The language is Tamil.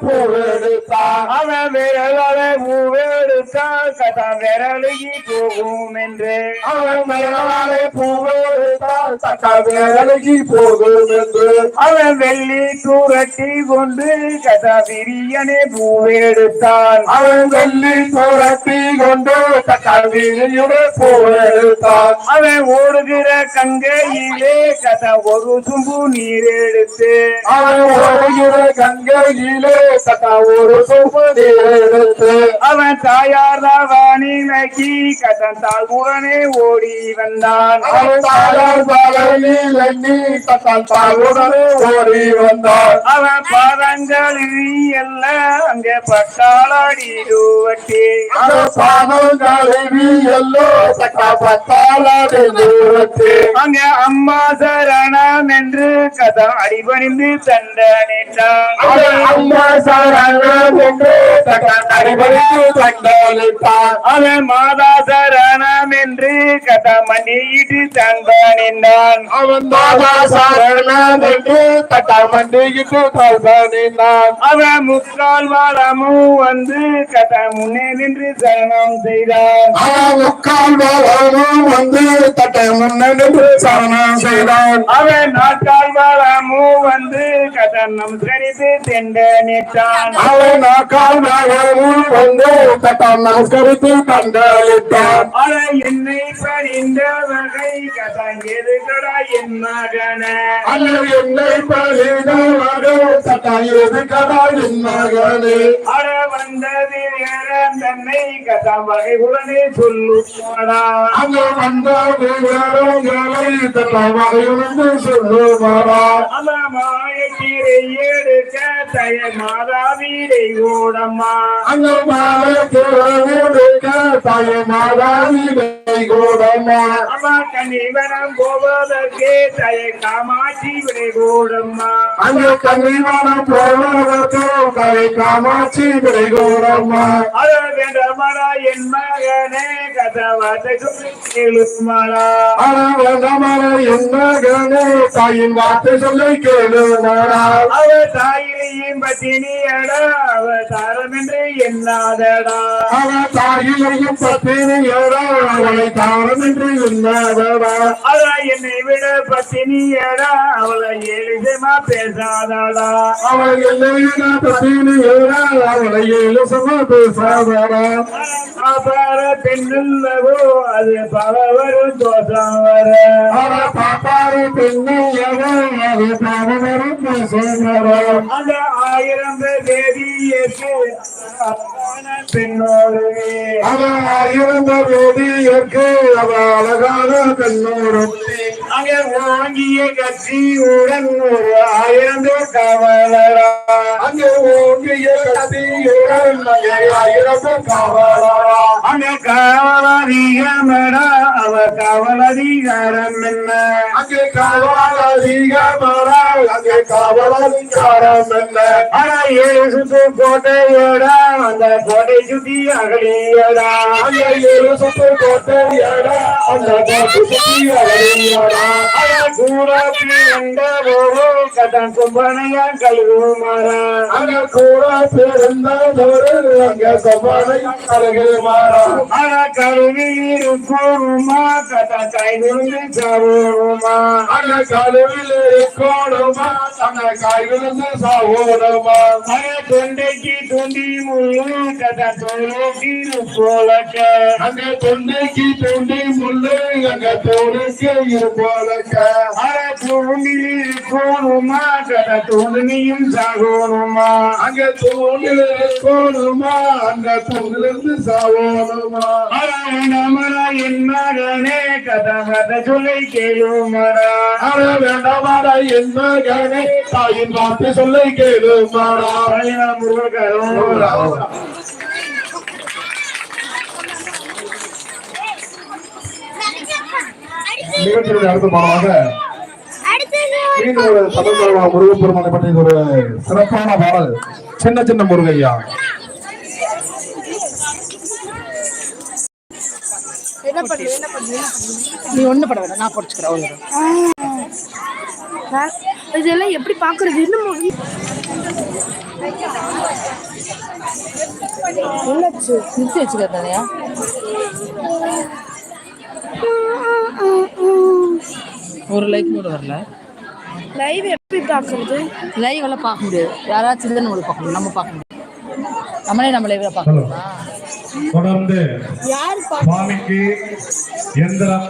பூவெடுத்தான் அவன் விரலாலே பூவெடுத்தான் கதா விரலுகி போகும் என்று அவன் மேலாலே பூவெடுத்தான் தக்க வேலைக்கு போகும் என்று அவன் வெள்ளி தூரட்டி கொண்டு கதா விரியனே பூவெடுத்தான் அவன் வெள்ளி துரத்தி கொண்டு தக்க வீதியுடைய பூவெடுத்தான் அவன் ஓடுகிற கங்கையிலே கதா ஒரு சும்பு நீர் எடுத்து. அவன் ஓடுகிற கங்கையிலே தக்க ஒரு சொப்பு எடுத்து. அவன் தாயார் வானிலைக்கு கதன் தாழ்வுடனே ஓடி வந்தான். ஓடி வந்தான். அவன் பாதங்களில் எல்லாம் அங்கே பட்டாளடிடுவட்டி அவன் பாதங்களை எல்லோ தூரத்து அங்க அம்மா சரணம் என்று கதா அடிபணிந்து தண்டனிட்டான் அம்மா சரணம் என்று அவன் மாதா சரணம் என்று கதா மண்டியிட்டு தண்டனின்றான் அவன் தாதா சரணம் என்று தக்க மண்டிகிட்டு தண்டனினான் அவன் முக்கால் வாரமும் வந்து கதா முன்னே நின்று சரணம் செய்தான். அவன் முக்கால் வேலையும் வந்து தட்டை முன்னெடுத்து சரணம் செய்தான். அவன் நாட்கால் வாரமும் வந்து கதா நமஸ்கரித்து தெண்டனிட்டான் அவன் நாக்கால் வேலையும் வந்து தட்டை நமஸ்கரித்து தண்டலிட்டான் அவன் என்னை பணிந்தவகை கதா எதுகடா என் மகனே. அல்லது என்னை பழிதவர்கள் தட்டாயுது கதாயின் மகனே. அட வந்தது நேரம் தன்னை கதா வகை உடனே சொல்லுவாடா அங்கு வந்த வீரர்களை தட்டை வகையிலிருந்து சொல்லுவாரா அவன் மாயக்கீரை எடுக்க தய மாதா வீடை ஓடம்மா. அங்கு தாய அவன் கனிவனம் போவதற்கே தய காமாட்சி விடை ஓடம்மா அங்கு கன்னிவானம் போவதற்கு கரை காமாட்சி விடை கூடமா அத வேண்டமடா என் மகனே கதவாத்தை சொல்லி கேளுமாடா. அழகமர என்ன கணே தாயின் வார்த்தை சொல்லி கேளுமாடா. அவ தாயிலையும் பத்தினியடா அவ தாரம் என்று எண்ணாதடா. அவ தாயிலையும் பத்தினியடா அவளை தாரம் என்று எண்ணாதடா என்னை விட பத்தினியடா அவளை எளிசமா பேசாதடா. அவள் என்னை பத்தினியடா அவளை இலசமா பேசாதடா. அபார பெண்ணுள்ளவோ அது பல வரும் தோற்றம் வர. அவ பாப்பாரு பெண்ணையவோ அது பாவனரும் பேசுகிறா அந்த ஆயிரம் தேதியேற்று பெண்ணோடு. அவ இருந்த வேதியற்கு அவ அழகான கண்ணோரத்தி அங்கே ஓங்கிய உடன் ஒரு ஆயிரம் பேர் காவலரா? அங்கே ஓங்கிய கட்சி உடன் ஆயிரத்து காவலரா? அங்கே காவலதிகமடா அவ காவலதிகாரம் என்ன? அங்கே காவல் அதிகமரா அங்கே காவல் என்ன? ஆனா ஏழு சுத்து கோட்டையோடா அந்த கோட்டை சுத்தி அகலியடா. அங்கே ஏழு சுத்து கோட்டையடா அந்த கோட்டை சுத்தி அகலியடா. அவ கூடப்பி வந்த கடன் கும்பனையா கழுவுமாறா அங்க கூட பிறந்ததொரு அங்க கொப்பனை அழகுமாரா ஆனா கருவியில் கூறுமா கதை கை விழுந்து சாவுமா அங்க கழுவில் இருக்கணுமா அங்க காய்விழுந்து சாவோடுமா அங்க தொண்டைக்கு துண்டி முள்ளு கதை தொழுக்கி போலக்க அங்க தொண்டைக்கு தொண்டி முள்ளு அங்க பூமியில் கூறுமா கதை தோணியும் சாகணுமா? அங்க தூணில் இருக்கணுமா அங்க தூணிலிருந்து சாவோடுமா அட நமரா என் மகனே கதை கதை சொல்லி கேளுமரா அட வேண்டாமாடா என் மகனே தாயின் வார்த்தை சொல்லை கேளுமாடா. முருகரும். நிகழ்ச்சியுடைய அடுத்த பாடமாக மீண்டும் ஒரு தமிழ் முருகப்பெருமானை பற்றி ஒரு சிறப்பான பாடல். சின்ன சின்ன முருகையா. நீ ஒண்ணு பட வேண்டாம் நான் படிச்சுக்கிறேன் அவ்வளவுதான். இதெல்லாம் எப்படி பாக்குறது? என்ன movie? என்னாச்சு? நிறுத்தி வச்சுக்க ஒரு லைக் கூட வரல. லைவ் எப்படி பாக்குறது லைவ் எல்லாம் பார்க்க முடியாது யாராச்சும் தான் நம்மளுக்கு பார்க்க முடியும் நம்ம பார்க்க முடியும் நம்மளே நம்ம லைவ்ல பார்க்க முடியுமா தொடர்ந்து யார் சுவாமிக்கு எந்திரம்